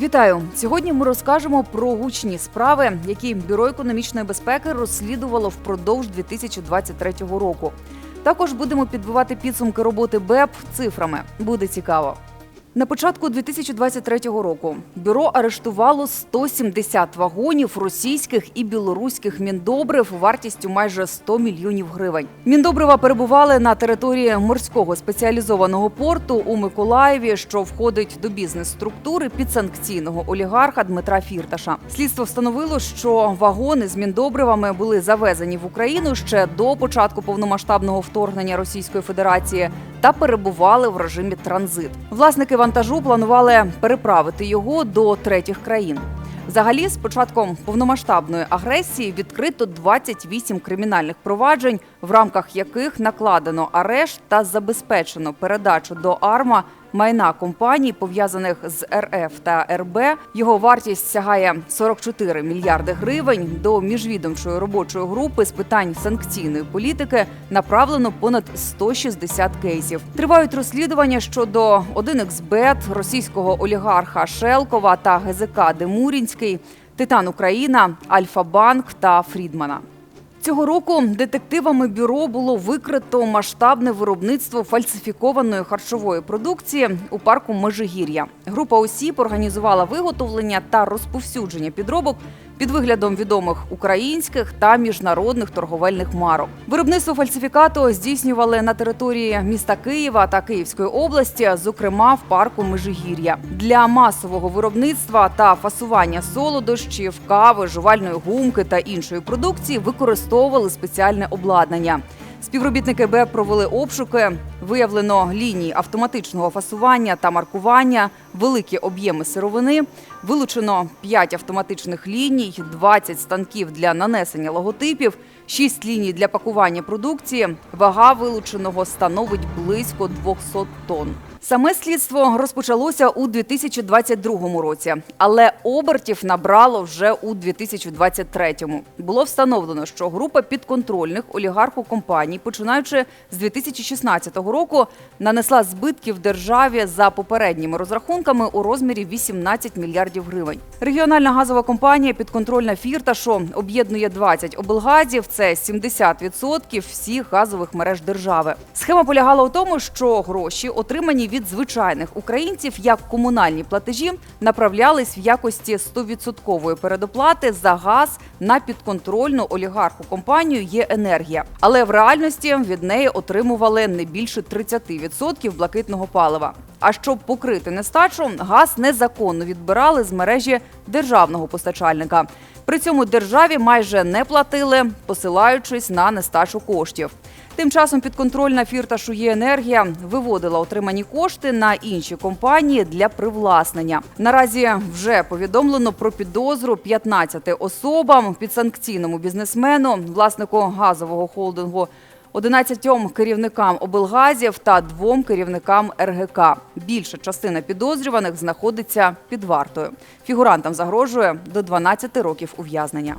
Вітаю! Сьогодні ми розкажемо про гучні справи, які бюро економічної безпеки розслідувало впродовж 2023 року. Також будемо підбивати підсумки роботи БЕП цифрами. Буде цікаво. На початку 2023 року бюро арештувало 170 вагонів російських і білоруських міндобрив вартістю майже 100 мільйонів гривень. Міндобрива перебували на території морського спеціалізованого порту у Миколаєві, що входить до бізнес-структури підсанкційного олігарха Дмитра Фірташа. Слідство встановило, що вагони з міндобривами були завезені в Україну ще до початку повномасштабного вторгнення Російської Федерації та перебували в режимі транзит. Власники вантажу планували переправити його до третіх країн. Взагалі, з початком повномасштабної агресії відкрито 28 кримінальних проваджень, в рамках яких накладено арешт та забезпечено передачу до АРМА майна компаній, пов'язаних з РФ та РБ. Його вартість сягає 44 мільярди гривень. До міжвідомчої робочої групи з питань санкційної політики направлено понад 160 кейсів. Тривають розслідування щодо 1xBet, російського олігарха Шелкова та ГЗК Демурінський, Титан Україна, Альфа-Банк та Фрідмана. Цього року детективами бюро було викрито масштабне виробництво фальсифікованої харчової продукції у парку Межигір'я. Група осіб організувала виготовлення та розповсюдження підробок під виглядом відомих українських та міжнародних торговельних марок. Виробництво фальсифікату здійснювали на території міста Києва та Київської області, зокрема в парку Межигір'я. Для масового виробництва та фасування солодощів, кави, жувальної гумки та іншої продукції використовували спеціальне обладнання. Співробітники БЕП провели обшуки. Виявлено лінії автоматичного фасування та маркування, великі об'єми сировини. Вилучено 5 автоматичних ліній, 20 станків для нанесення логотипів, 6 ліній для пакування продукції. Вага вилученого становить близько 200 тонн. Саме слідство розпочалося у 2022 році, але обертів набрало вже у 2023. Було встановлено, що група підконтрольних олігарху компаній, починаючи з 2016 року, нанесла збитків державі за попередніми розрахунками у розмірі 18 мільярдів гривень. Регіональна газова компанія підконтрольна Фірташу об'єднує 20 облгазів. Це 70% всіх газових мереж держави. Схема полягала у тому, що гроші, отримані від звичайних українців як комунальні платежі, направлялись в якості 100% передоплати за газ на підконтрольну олігарху компанію «Єенергія». Але в реальності від неї отримували не більше 30% блакитного палива. А щоб покрити нестачу, газ незаконно відбирали з мережі державного постачальника. При цьому державі майже не платили, посилаючись на нестачу коштів. Тим часом підконтрольна фірташу «Єенергія» виводила отримані кошти на інші компанії для привласнення. Наразі вже повідомлено про підозру 15 особам, підсанкційному бізнесмену, власнику газового холдингу 11 керівникам облгазів та двом керівникам РГК. Більша частина підозрюваних знаходиться під вартою. Фігурантам загрожує до 12 років ув'язнення.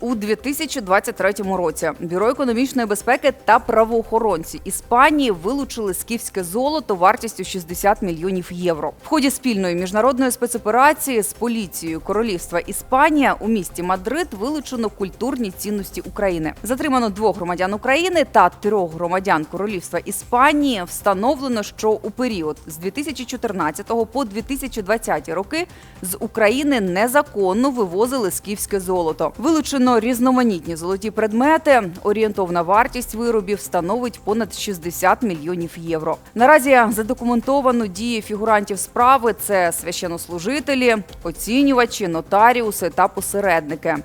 У 2023 році бюро економічної безпеки та правоохоронці Іспанії вилучили скіфське золото вартістю 60 мільйонів євро. В ході спільної міжнародної спецоперації з поліцією Королівства Іспанія у місті Мадрид вилучено культурні цінності України. Затримано двох громадян України та трьох громадян Королівства Іспанії. Встановлено, що у період з 2014 по 2020 роки з України незаконно вивозили скіфське золото. Вилучено різноманітні золоті предмети. Орієнтовна вартість виробів становить понад 60 мільйонів євро. Наразі задокументовано дії фігурантів справи: це священнослужителі, оцінювачі, нотаріуси та посередники.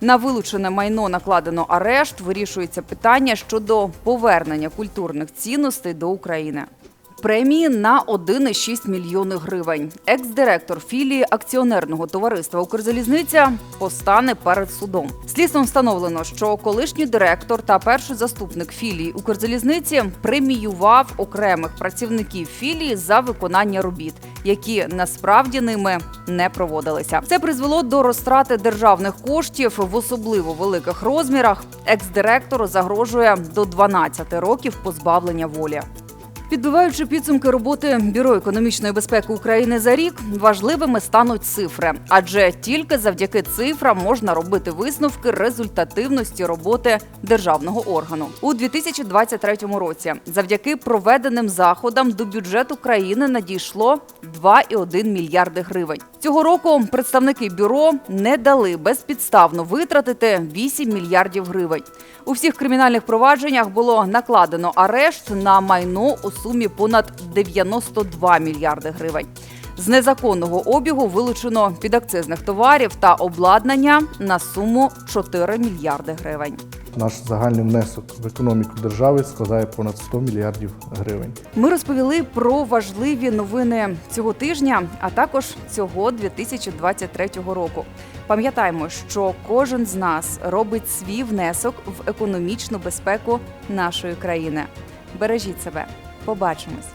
На вилучене майно накладено арешт. Вирішується питання щодо повернення культурних цінностей до України. Премії на 1,6 мільйони гривень. Екс-директор філії акціонерного товариства Укрзалізниця постане перед судом. Слідством встановлено, що колишній директор та перший заступник філії Укрзалізниці преміював окремих працівників філії за виконання робіт, які насправді ними не проводилися. Це призвело до розтрати державних коштів в особливо великих розмірах. Екс-директору загрожує до 12 років позбавлення волі. Підбиваючи підсумки роботи Бюро економічної безпеки України за рік, важливими стануть цифри, адже тільки завдяки цифрам можна робити висновки результативності роботи державного органу у 2023 році. Завдяки проведеним заходам до бюджету країни надійшло 2,1 мільярди гривень. Цього року представники бюро не дали безпідставно витратити 8 мільярдів гривень. У всіх кримінальних провадженнях було накладено арешт на майно у сумі понад 92 мільярди гривень. З незаконного обігу вилучено підакцизних товарів та обладнання на суму 4 мільярди гривень. Наш загальний внесок в економіку держави складає понад 100 мільярдів гривень. Ми розповіли про важливі новини цього тижня, а також цього 2023 року. Пам'ятаємо, що кожен з нас робить свій внесок в економічну безпеку нашої країни. Бережіть себе, побачимось.